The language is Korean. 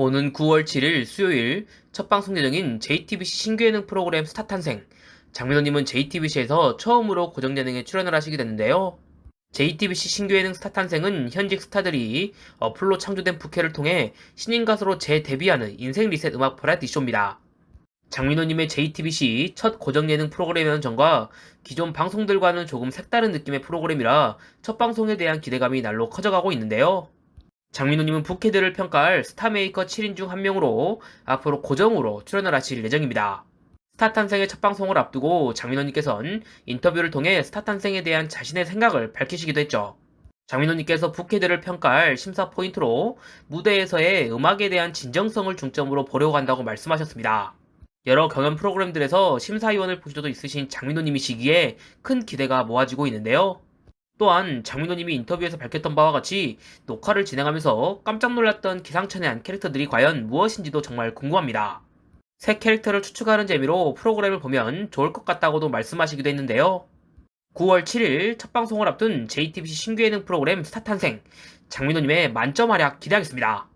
오는 9월 7일 수요일 첫 방송 예정인 JTBC 신규 예능 프로그램 스타 탄생. 장민호님은 JTBC에서 처음으로 고정 예능에 출연을 하시게 됐는데요. JTBC 신규 예능 스타 탄생은 현직 스타들이 어플로 창조된 부캐를 통해 신인 가수로 재데뷔하는 인생 리셋 음악 버라이티 쇼입니다. 장민호님의 JTBC 첫 고정 예능 프로그램이라는 점과 기존 방송들과는 조금 색다른 느낌의 프로그램이라 첫 방송에 대한 기대감이 날로 커져가고 있는데요. 장민호님은 부캐들을 평가할 스타메이커 7인 중 한 명으로 앞으로 고정으로 출연을 하실 예정입니다. 스타 탄생의 첫 방송을 앞두고 장민호님께서는 인터뷰를 통해 스타 탄생에 대한 자신의 생각을 밝히시기도 했죠. 장민호님께서 부캐들을 평가할 심사 포인트로 무대에서의 음악에 대한 진정성을 중점으로 보려고 한다고 말씀하셨습니다. 여러 경연 프로그램들에서 심사위원을 보신 적도 있으신 장민호님이시기에 큰 기대가 모아지고 있는데요. 또한 장민호님이 인터뷰에서 밝혔던 바와 같이 녹화를 진행하면서 깜짝 놀랐던 기상천외 한 캐릭터들이 과연 무엇인지도 정말 궁금합니다. 새 캐릭터를 추측하는 재미로 프로그램을 보면 좋을 것 같다고도 말씀하시기도 했는데요. 9월 7일 첫 방송을 앞둔 JTBC 신규 예능 프로그램 스타 탄생 장민호님의 만점 활약 기대하겠습니다.